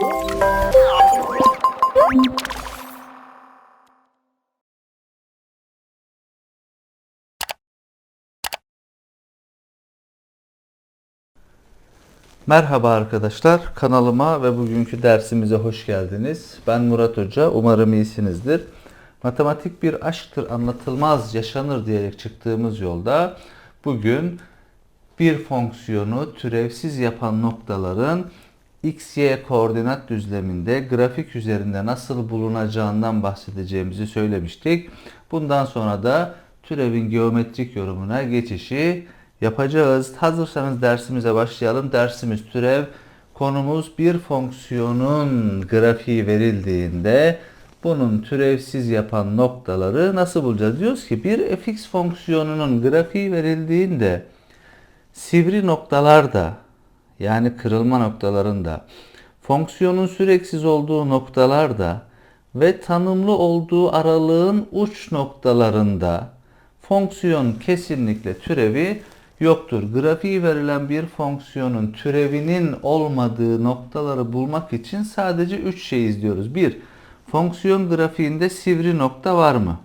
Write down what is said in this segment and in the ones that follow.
Merhaba arkadaşlar, kanalıma ve bugünkü dersimize hoş geldiniz. Ben Murat Hoca, umarım iyisinizdir. Matematik bir aşktır, anlatılmaz, yaşanır diyerek çıktığımız yolda bugün bir fonksiyonu türevsiz yapan noktaların x, y koordinat düzleminde grafik üzerinde nasıl bulunacağından bahsedeceğimizi söylemiştik. Bundan sonra da türevin geometrik yorumuna geçişi yapacağız. Hazırsanız dersimize başlayalım. Dersimiz türev. Konumuz bir fonksiyonun grafiği verildiğinde bunun türevsiz yapan noktaları nasıl bulacağız? Diyoruz ki bir fx fonksiyonunun grafiği verildiğinde sivri noktalarda yani kırılma noktalarında fonksiyonun süreksiz olduğu noktalarda ve tanımlı olduğu aralığın uç noktalarında fonksiyon kesinlikle türevi yoktur. Grafiği verilen bir fonksiyonun türevinin olmadığı noktaları bulmak için sadece 3 şey izliyoruz. 1. Fonksiyon grafiğinde sivri nokta var mı?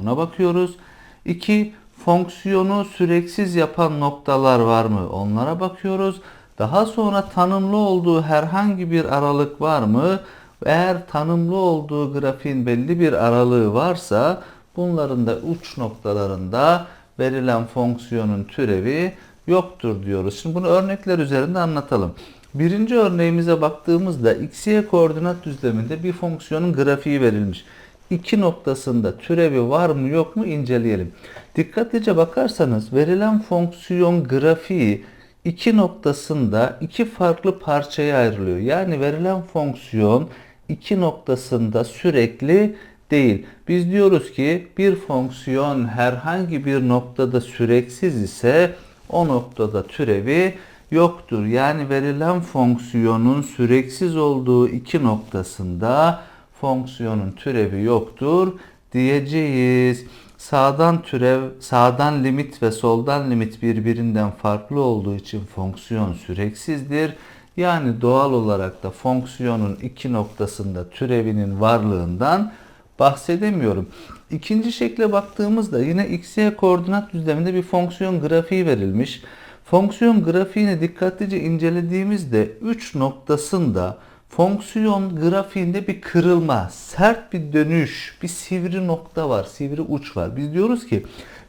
Ona bakıyoruz. 2. Fonksiyonu süreksiz yapan noktalar var mı? Onlara bakıyoruz. Daha sonra tanımlı olduğu herhangi bir aralık var mı? Eğer tanımlı olduğu grafiğin belli bir aralığı varsa bunların da uç noktalarında verilen fonksiyonun türevi yoktur diyoruz. Şimdi bunu örnekler üzerinde anlatalım. Birinci örneğimize baktığımızda x, y koordinat düzleminde bir fonksiyonun grafiği verilmiş. İki noktasında türevi var mı yok mu inceleyelim. Dikkatlice bakarsanız verilen fonksiyon grafiği iki noktasında iki farklı parçaya ayrılıyor. Yani verilen fonksiyon iki noktasında sürekli değil. Biz diyoruz ki bir fonksiyon herhangi bir noktada süreksiz ise o noktada türevi yoktur. Yani verilen fonksiyonun süreksiz olduğu iki noktasında fonksiyonun türevi yoktur diyeceğiz. Sağdan türev, sağdan limit ve soldan limit birbirinden farklı olduğu için fonksiyon süreksizdir. Yani doğal olarak da fonksiyonun iki noktasında türevinin varlığından bahsedemiyorum. İkinci şekle baktığımızda yine x, y koordinat düzleminde bir fonksiyon grafiği verilmiş. Fonksiyon grafiğini dikkatlice incelediğimizde 3 noktasında fonksiyon grafiğinde bir kırılma, sert bir dönüş, bir sivri nokta var, sivri uç var. Biz diyoruz ki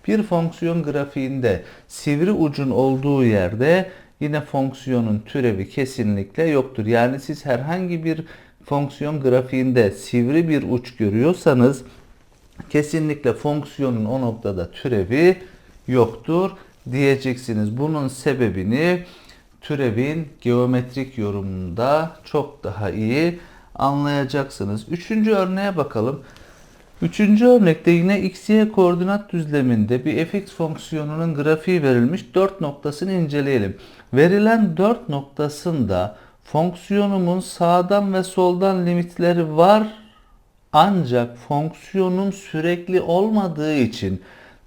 bir fonksiyon grafiğinde sivri ucun olduğu yerde yine fonksiyonun türevi kesinlikle yoktur. Yani siz herhangi bir fonksiyon grafiğinde sivri bir uç görüyorsanız kesinlikle fonksiyonun o noktada türevi yoktur diyeceksiniz. Bunun sebebini türevin geometrik yorumunda çok daha iyi anlayacaksınız. Üçüncü örneğe bakalım. Üçüncü örnekte yine x, y koordinat düzleminde bir fx fonksiyonunun grafiği verilmiş. Dört noktasını inceleyelim. Verilen dört noktasında fonksiyonumun sağdan ve soldan limitleri var ancak fonksiyonun sürekli olmadığı için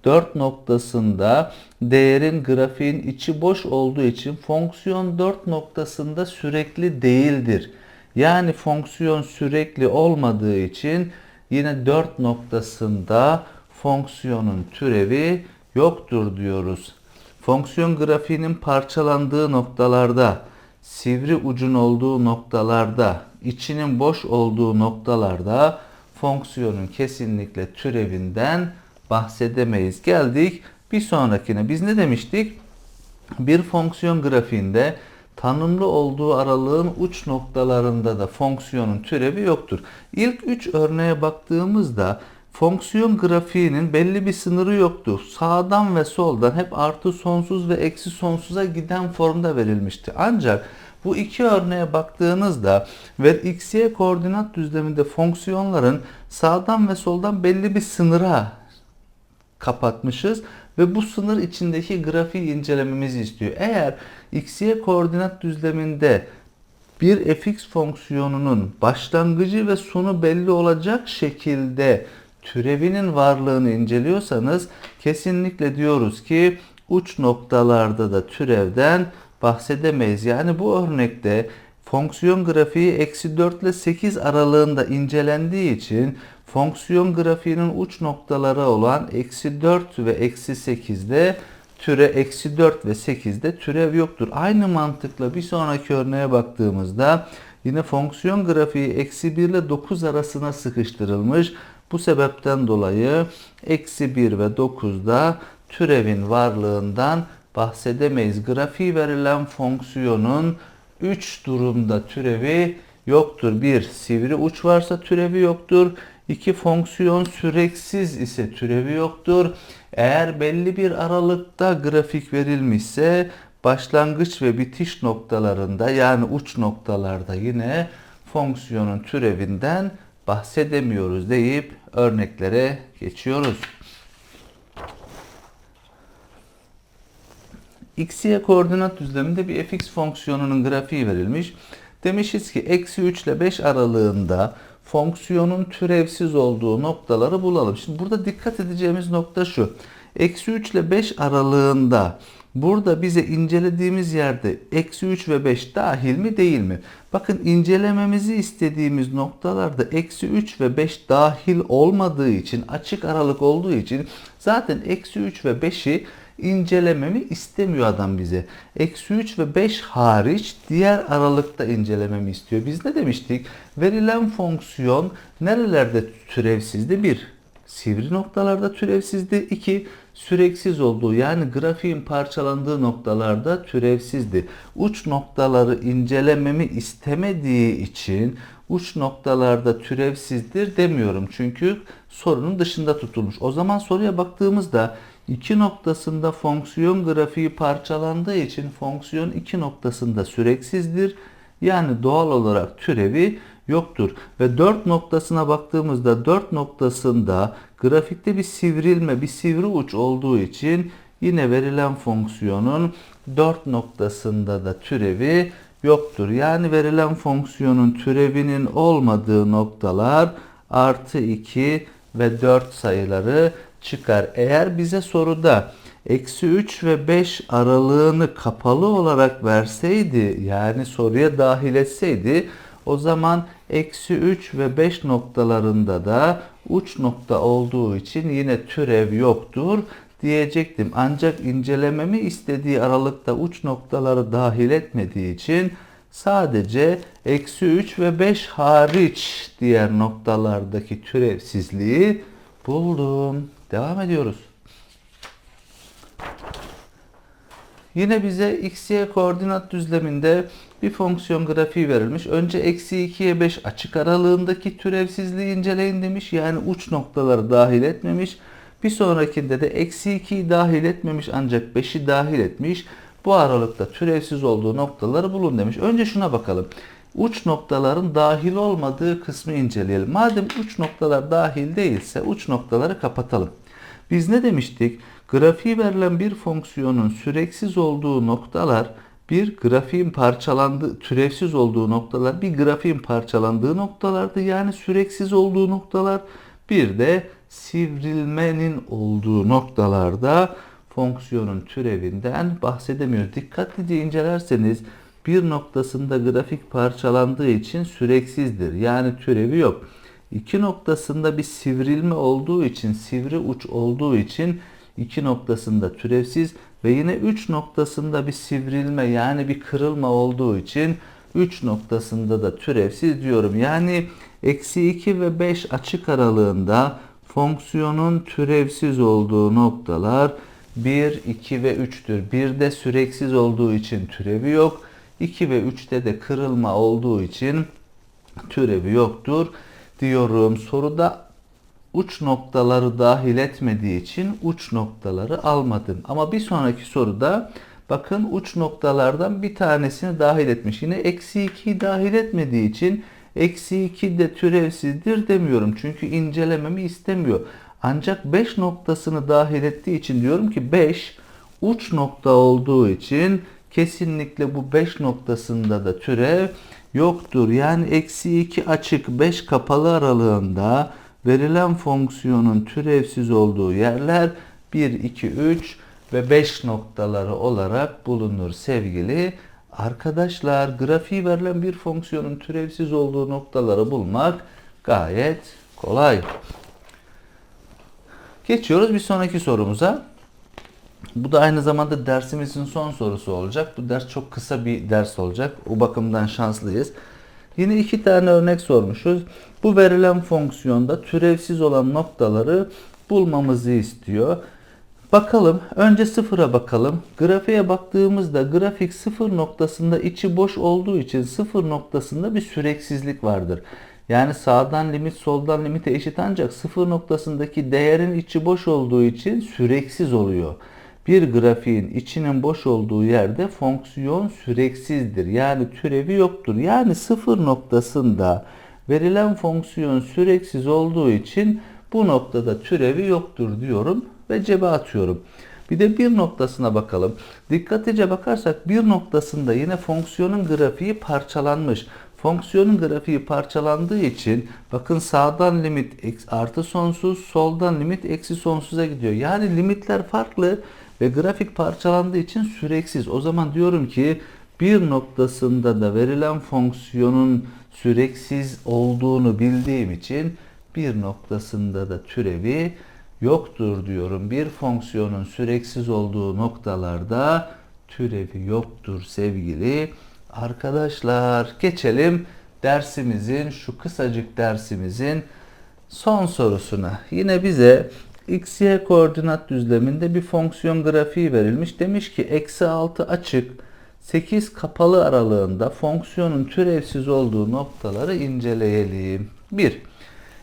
4 noktasında değerin grafiğin içi boş olduğu için fonksiyon 4 noktasında sürekli değildir. Yani fonksiyon sürekli olmadığı için yine 4 noktasında fonksiyonun türevi yoktur diyoruz. Fonksiyon grafiğinin parçalandığı noktalarda, sivri ucun olduğu noktalarda, içinin boş olduğu noktalarda fonksiyonun kesinlikle türevinden bahsedemeyiz. Geldik bir sonrakine. Biz ne demiştik? Bir fonksiyon grafiğinde tanımlı olduğu aralığın uç noktalarında da fonksiyonun türevi yoktur. İlk 3 örneğe baktığımızda fonksiyon grafiğinin belli bir sınırı yoktu. Sağdan ve soldan hep artı sonsuz ve eksi sonsuza giden formda verilmişti. Ancak bu iki örneğe baktığınızda ve x, y koordinat düzleminde fonksiyonların sağdan ve soldan belli bir sınıra kapatmışız ve bu sınır içindeki grafiği incelememizi istiyor. Eğer x, y koordinat düzleminde bir fx fonksiyonunun başlangıcı ve sonu belli olacak şekilde türevinin varlığını inceliyorsanız kesinlikle diyoruz ki uç noktalarda da türevden bahsedemeyiz. Yani bu örnekte fonksiyon grafiği eksi 4 ile 8 aralığında incelendiği için fonksiyon grafiğinin uç noktaları olan eksi 4 ve eksi 8'de türe eksi 4 ve 8'de türev yoktur. Aynı mantıkla bir sonraki örneğe baktığımızda yine fonksiyon grafiği eksi 1 ile 9 arasına sıkıştırılmış. Bu sebepten dolayı eksi 1 ve 9'da türevin varlığından bahsedemeyiz. Grafiği verilen fonksiyonun 3 durumda türevi yoktur. 1. Sivri uç varsa türevi yoktur. 2. Fonksiyon süreksiz ise türevi yoktur. Eğer belli bir aralıkta grafik verilmişse başlangıç ve bitiş noktalarında yani uç noktalarda yine fonksiyonun türevinden bahsedemiyoruz deyip örneklere geçiyoruz. X, y koordinat düzleminde bir fx fonksiyonunun grafiği verilmiş. Demişiz ki eksi 3 ile 5 aralığında fonksiyonun türevsiz olduğu noktaları bulalım. Şimdi burada dikkat edeceğimiz nokta şu. Eksi 3 ile 5 aralığında burada bize incelediğimiz yerde eksi 3 ve 5 dahil mi değil mi? Bakın incelememizi istediğimiz noktalarda eksi 3 ve 5 dahil olmadığı için açık aralık olduğu için zaten eksi 3 ve 5'i incelememi istemiyor adam bize. Eksi 3 ve 5 hariç diğer aralıkta incelememi istiyor. Biz ne demiştik? Verilen fonksiyon nerelerde türevsizdi? 1. Sivri noktalarda türevsizdi. 2. Süreksiz olduğu yani grafiğin parçalandığı noktalarda türevsizdi. Uç noktaları incelememi istemediği için uç noktalarda türevsizdir demiyorum. Çünkü sorunun dışında tutulmuş. O zaman soruya baktığımızda iki noktasında fonksiyon grafiği parçalandığı için fonksiyon iki noktasında süreksizdir. Yani doğal olarak türevi yoktur. Ve 4 noktasına baktığımızda 4 noktasında grafikte bir sivrilme, bir sivri uç olduğu için yine verilen fonksiyonun 4 noktasında da türevi yoktur. Yani verilen fonksiyonun türevinin olmadığı noktalar artı 2 ve 4 sayıları çıkar. Eğer bize soruda eksi 3 ve 5 aralığını kapalı olarak verseydi yani soruya dahil etseydi o zaman eksi 3 ve 5 noktalarında da uç nokta olduğu için yine türev yoktur diyecektim. Ancak incelememi istediği aralıkta uç noktaları dahil etmediği için sadece eksi 3 ve 5 hariç diğer noktalardaki türevsizliği buldum. Devam ediyoruz. Yine bize x, y koordinat düzleminde bir fonksiyon grafiği verilmiş. Önce eksi 2'ye 5 açık aralığındaki türevsizliği inceleyin demiş. Yani uç noktaları dahil etmemiş. Bir sonrakinde de eksi 2'yi dahil etmemiş ancak 5'i dahil etmiş. Bu aralıkta türevsiz olduğu noktaları bulun demiş. Önce şuna bakalım. Uç noktaların dahil olmadığı kısmı inceleyelim. Madem uç noktalar dahil değilse uç noktaları kapatalım. Biz ne demiştik? Grafiği verilen bir fonksiyonun süreksiz olduğu noktalar bir grafiğin parçalandığı, türevsiz olduğu noktalar bir grafiğin parçalandığı noktalardı. Yani süreksiz olduğu noktalar bir de sivrilmenin olduğu noktalarda fonksiyonun türevinden bahsedemiyoruz. Dikkatlice incelerseniz bir noktasında grafik parçalandığı için süreksizdir. Yani türevi yok. İki noktasında bir sivrilme olduğu için, sivri uç olduğu için iki noktasında türevsiz ve yine üç noktasında bir sivrilme yani bir kırılma olduğu için üç noktasında da türevsiz diyorum. Yani eksi 2 ve 5 açık aralığında fonksiyonun türevsiz olduğu noktalar 1, 2 ve 3'tür. 1'de süreksiz olduğu için türevi yok. 2 ve 3'te de kırılma olduğu için türevi yoktur diyorum. Soruda uç noktaları dahil etmediği için uç noktaları almadım. Ama bir sonraki soruda bakın uç noktalardan bir tanesini dahil etmiş. Yine eksi 2'yi dahil etmediği için eksi 2 de türevsizdir demiyorum. Çünkü incelememi istemiyor. Ancak 5 noktasını dahil ettiği için diyorum ki 5 uç nokta olduğu için kesinlikle bu 5 noktasında da türev yoktur. Yani eksi 2 açık 5 kapalı aralığında verilen fonksiyonun türevsiz olduğu yerler 1, 2, 3 ve 5 noktaları olarak bulunur sevgili Arkadaşlar grafiği verilen bir fonksiyonun türevsiz olduğu noktaları bulmak gayet kolay. Geçiyoruz bir sonraki sorumuza. Bu da aynı zamanda dersimizin son sorusu olacak. Bu ders çok kısa bir ders olacak. O bakımdan şanslıyız. Yine iki tane örnek sormuşuz. Bu verilen fonksiyonda türevsiz olan noktaları bulmamızı istiyor. Bakalım. Önce sıfıra bakalım. Grafiğe baktığımızda grafik sıfır noktasında içi boş olduğu için sıfır noktasında bir süreksizlik vardır. Yani sağdan limit soldan limite eşit ancak sıfır noktasındaki değerin içi boş olduğu için süreksiz oluyor. Bir grafiğin içinin boş olduğu yerde fonksiyon süreksizdir. Yani türevi yoktur. Yani sıfır noktasında verilen fonksiyon süreksiz olduğu için bu noktada türevi yoktur diyorum ve cebe atıyorum. Bir de bir noktasına bakalım. Dikkatlice bakarsak bir noktasında yine fonksiyonun grafiği parçalanmış. Fonksiyonun grafiği parçalandığı için bakın sağdan limit artı sonsuz, soldan limit eksi sonsuza gidiyor. Yani limitler farklı ve grafik parçalandığı için süreksiz. O zaman diyorum ki bir noktasında da verilen fonksiyonun süreksiz olduğunu bildiğim için bir noktasında da türevi yoktur diyorum. Bir fonksiyonun süreksiz olduğu noktalarda türevi yoktur sevgili arkadaşlar. Geçelim dersimizin şu kısacık dersimizin son sorusuna. Yine bize x, y koordinat düzleminde bir fonksiyon grafiği verilmiş. Demiş ki eksi 6 açık 8 kapalı aralığında fonksiyonun türevsiz olduğu noktaları inceleyelim. 1.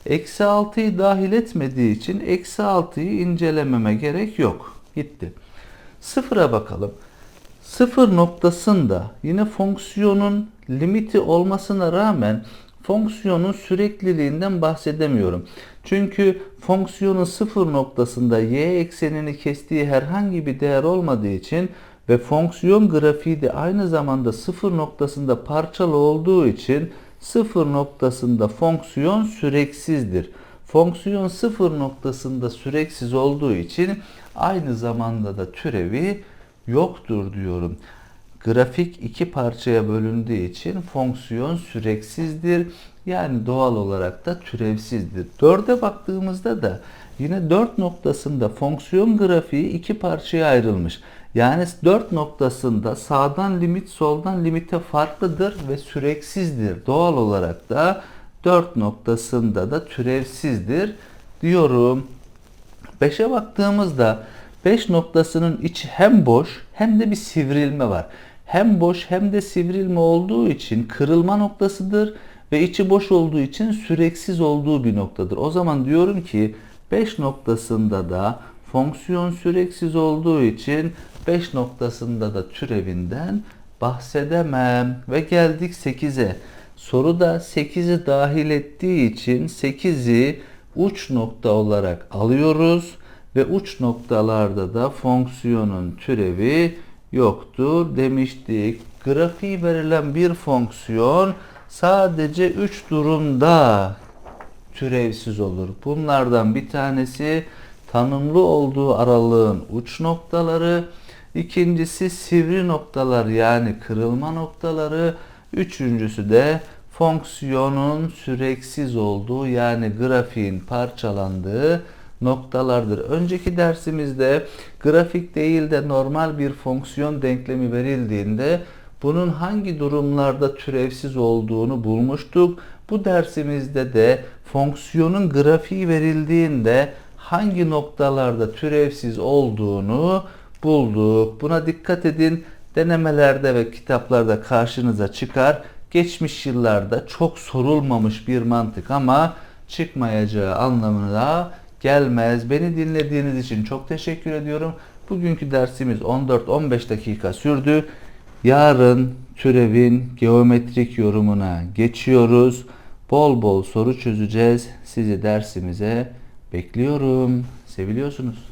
Eksi 6'yı dahil etmediği için eksi 6'yı incelememe gerek yok. Gitti. Sıfıra bakalım. Sıfır noktasında yine fonksiyonun limiti olmasına rağmen fonksiyonun sürekliliğinden bahsedemiyorum. Çünkü fonksiyonun sıfır noktasında y eksenini kestiği herhangi bir değer olmadığı için ve fonksiyon grafiği de aynı zamanda sıfır noktasında parçalı olduğu için sıfır noktasında fonksiyon süreksizdir. Fonksiyon sıfır noktasında süreksiz olduğu için aynı zamanda da türevi yoktur diyorum. Grafik iki parçaya bölündüğü için fonksiyon süreksizdir. Yani doğal olarak da türevsizdir. Dörde baktığımızda da yine dört noktasında fonksiyon grafiği iki parçaya ayrılmış. Yani dört noktasında sağdan limit soldan limite farklıdır ve süreksizdir. Doğal olarak da dört noktasında da türevsizdir diyorum. 5'e baktığımızda 5 noktasının içi hem boş hem de bir sivrilme var. Hem boş hem de sivrilme olduğu için kırılma noktasıdır ve içi boş olduğu için süreksiz olduğu bir noktadır. O zaman diyorum ki 5 noktasında da fonksiyon süreksiz olduğu için 5 noktasında da türevinden bahsedemem. Ve geldik 8'e. Soruda 8'i dahil ettiği için 8'i uç nokta olarak alıyoruz ve uç noktalarda da fonksiyonun türevi yoktur demiştik. Grafiği verilen bir fonksiyon sadece 3 durumda türevsiz olur. Bunlardan bir tanesi tanımlı olduğu aralığın uç noktaları, ikincisi sivri noktalar yani kırılma noktaları, üçüncüsü de fonksiyonun süreksiz olduğu yani grafiğin parçalandığı noktalardır. Önceki dersimizde grafik değil de normal bir fonksiyon denklemi verildiğinde bunun hangi durumlarda türevsiz olduğunu bulmuştuk. Bu dersimizde de fonksiyonun grafiği verildiğinde hangi noktalarda türevsiz olduğunu bulduk. Buna dikkat edin. Denemelerde ve kitaplarda karşınıza çıkar. Geçmiş yıllarda çok sorulmamış bir mantık ama çıkmayacağı anlamına gelmez. Beni dinlediğiniz için çok teşekkür ediyorum. Bugünkü dersimiz 14-15 dakika sürdü. Yarın türevin geometrik yorumuna geçiyoruz. Bol bol soru çözeceğiz. Sizi dersimize bekliyorum. Seviliyorsunuz.